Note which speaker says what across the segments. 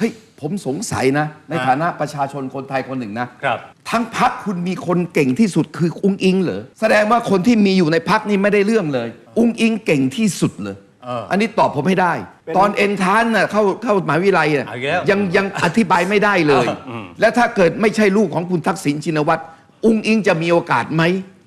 Speaker 1: เฮ้ยผมสงสัยนะ ใน
Speaker 2: ฮะ
Speaker 1: ฐานะประชาชนคนไทยคนหนึ่งนะ
Speaker 2: ครับ
Speaker 1: ทั้งพักคุณมีคนเก่งที่สุดคืออุ้งอิงเหรอแสดงว่าคนที่มีอยู่ในพักนี่ไม่ได้เรื่องเลย อุ้งอิงเก่งที่สุดเลย
Speaker 2: เอออั
Speaker 1: อันนี้ตอบผมให้ได้
Speaker 3: เป็น
Speaker 1: ตอนเอ็นทานน่ะเข้าเข้ามหาวิทยาลัยน่ะ
Speaker 2: เอาอีกแล้ว
Speaker 1: ยังยังอธิบายไม่ได้เลย
Speaker 2: อืม
Speaker 1: และถ้าเกิดไม่ใช่ลูกของคุณทักษิณชินวัตรอุ้งอิงจะมีโอกาสไหม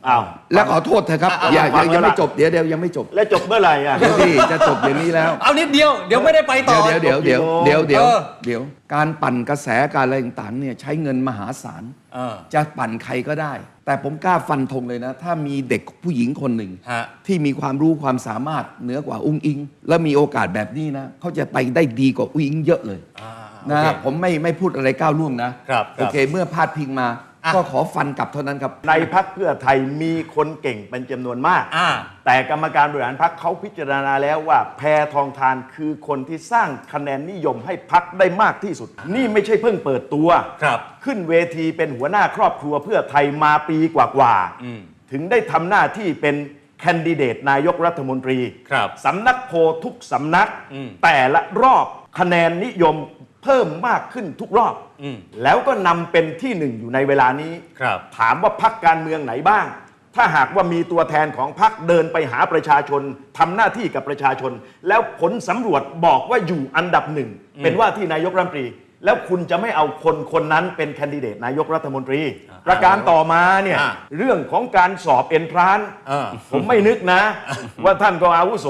Speaker 3: อ้าว
Speaker 1: และขอโทษเถอะครับ
Speaker 3: อะ
Speaker 1: อย่า
Speaker 3: ฟั
Speaker 1: ยัง
Speaker 3: ง
Speaker 1: ยังไม่
Speaker 3: แล้วล่ะ
Speaker 1: จบเดี๋ยวเดี๋ยวยังไม่จบ
Speaker 3: และจบเมื่อไหร่อะ
Speaker 1: เดี๋ยวพี่จะจบเดี๋ยวนี้แล้ว
Speaker 2: เอานิดเดียว เดี๋ยวไม่ได้ไปต่อ
Speaker 1: เดี๋ยวเดี๋ยวเดี๋ยวเดี๋ยวเดี๋ยว
Speaker 2: เออ
Speaker 1: เดี๋ยว การปั่นกระแสการอะไรต่างๆเนี่ยใช้เงินมหาศาล
Speaker 2: เออ
Speaker 1: จะปั่นใครก็ได้ แต่ผมกล้าฟันธงเลยนะ ถ้ามีเด็กผู้หญิงคนหนึ่ง
Speaker 2: ฮะ
Speaker 1: ที่มีความรู้ความสามารถเหนือกว่าอุ้งอิง และมีโอกาสแบบนี้นะเขาจะไปได้ดีกว่าอุ้งอิงเยอะเลย
Speaker 2: อ่า
Speaker 1: นะ
Speaker 2: โอเค
Speaker 1: ผมไม่ไม่พูดอะไรก้าวล่วงนะครับ
Speaker 2: ครับ
Speaker 1: โอเค เมื่อพาดพิงมา
Speaker 2: อะ
Speaker 1: ก็ขอฟันกลับเท่านั้นครับ
Speaker 3: ในพักเพื่อไทยมีคนเก่งเป็นจำนวนมาก
Speaker 2: อ่า
Speaker 3: แต่กรรมการบริหารพักเขาพิจารณาแล้วว่าแพทองทานคือคนที่สร้างคะแนนนิยมให้พักได้มากที่สุด นี่ไม่ใช่เพิ่งเปิดตัว
Speaker 2: ครับ
Speaker 3: ขึ้นเวทีเป็นหัวหน้าครอบครัวเพื่อไทยมาปีกว่า
Speaker 2: อืม
Speaker 3: ๆถึงได้ทำหน้าที่เป็นแคนดิเดตนายกรัฐมนตรี
Speaker 2: ครับ
Speaker 3: สำนักโพลทุกสำนัก
Speaker 2: อืม
Speaker 3: แต่ละรอบคะแนนนิยม เพิ่มมากขึ้นทุกรอบ
Speaker 2: อืม
Speaker 3: แล้วก็นำเป็นที่หนึ่งอยู่ในเวลานี้
Speaker 2: ครับ
Speaker 3: ถามว่าพักการเมืองไหนบ้าง ถ้าหากว่ามีตัวแทนของพักเดินไปหาประชาชนทำหน้าที่กับประชาชน แล้วผลสำรวจบอกว่าอยู่อันดับหนึ่ง เป็นว่าที่นายกรัฐมนตรี แล้วคุณจะไม่เอาคนคนนั้นเป็นแคนดิเดตนายกรัฐมนตรี ประการต่อมาเนี่ย
Speaker 2: อ่า
Speaker 3: เรื่องของการสอบเอนทราน
Speaker 2: เออ
Speaker 3: ผมไม่นึกนะ ว่าท่านก็อาวุโส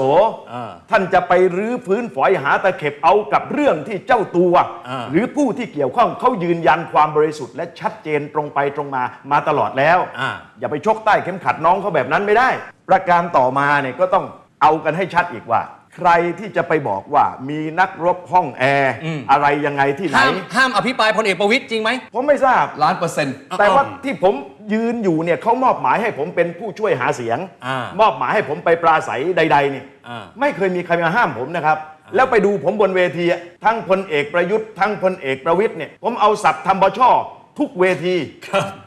Speaker 2: อ่า
Speaker 3: ท่านจะไปรื้อพื้นฝอยหาตะเข็บเอากับเรื่องที่เจ้าตัว
Speaker 2: อ่า
Speaker 3: หรือผู้ที่เกี่ยวข้องเขายืนยันความบริสุทธิ์และชัดเจนตรงไปตรงมามาตลอดแล้ว
Speaker 2: อ่า
Speaker 3: อย่าไปชกใต้เข็มขัดน้องเขาแบบนั้นไม่ได้ ประการต่อมาเนี่ยก็ต้องเอากันให้ชัดอีกว่า ใครที่จะไปบอกว่ามีนักรบห้องแอร์
Speaker 2: อืม
Speaker 3: อะไรยังไงที่ไหน
Speaker 2: ห้ามห้ามอภิปรายพลเอกประวิตยจริงไหม
Speaker 3: ผมไม่ทราบ
Speaker 1: ล้านเปอร์เซ็นต์
Speaker 3: แต่ว่า
Speaker 2: อ่า
Speaker 3: ที่ผมยืนอยู่เนี่ยเขามอบหมายให้ผมเป็นผู้ช่วยหาเสียง
Speaker 2: อ่าม
Speaker 3: อบหมายให้ผมไปปราศัยใด ๆ เนี่ย
Speaker 2: อ่า
Speaker 3: ไม่เคยมีใครมาห้ามผมนะครับ แล้วไปดูผมบนเวทีอะทั้งพลเอกประยุทธ์ทั้งพลเอกประวิทย์เนี่ยผมเอาสับทำบช่อทุกเวที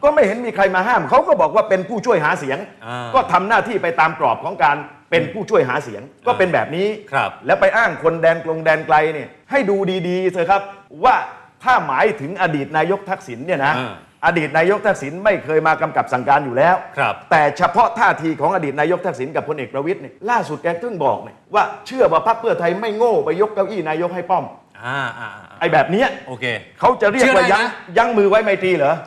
Speaker 3: ก็ไม่เห็นมีใครมาห้าม เขาก็บอกว่าเป็นผู้ช่วยหาเสียง
Speaker 2: อ่า
Speaker 3: ก็ทำหน้าที่ไปตามกรอบของการ เป็นผู้ช่วยหาเสียงก็เป็นแบบนี้
Speaker 2: ครับ
Speaker 3: แล้วไปอ้างคนแดนกลงแดนไกลเนี่ยให้ดูดีๆเถอะครับ ว่าถ้าหมายถึงอดีตนายกทักษิณเนี่ยนะ
Speaker 2: อ่า
Speaker 3: อดีตนายกทักษิณไม่เคยมากำกับสั่งการอยู่แล้ว
Speaker 2: ครับ
Speaker 3: แต่เฉพาะท่าทีของอดีตนายกทักษิณกับพลเอกประวิตยเนี่ยล่าสุดแกเพิ่งบอกเนี่ยว่าเชื่อว่าพรรคเพื่อไทยไม่โง่ไปยกเก้าอี้นายกให้ป้อม
Speaker 2: อ่าอ่าอ่า
Speaker 3: ไอ้แบบเนี้ย
Speaker 2: โอเค
Speaker 3: เขาจะเรียกว่า
Speaker 2: เชื่อได้
Speaker 3: ยั้ง
Speaker 2: นะ
Speaker 3: ยั้งมือไว้ไมตรีเหรอ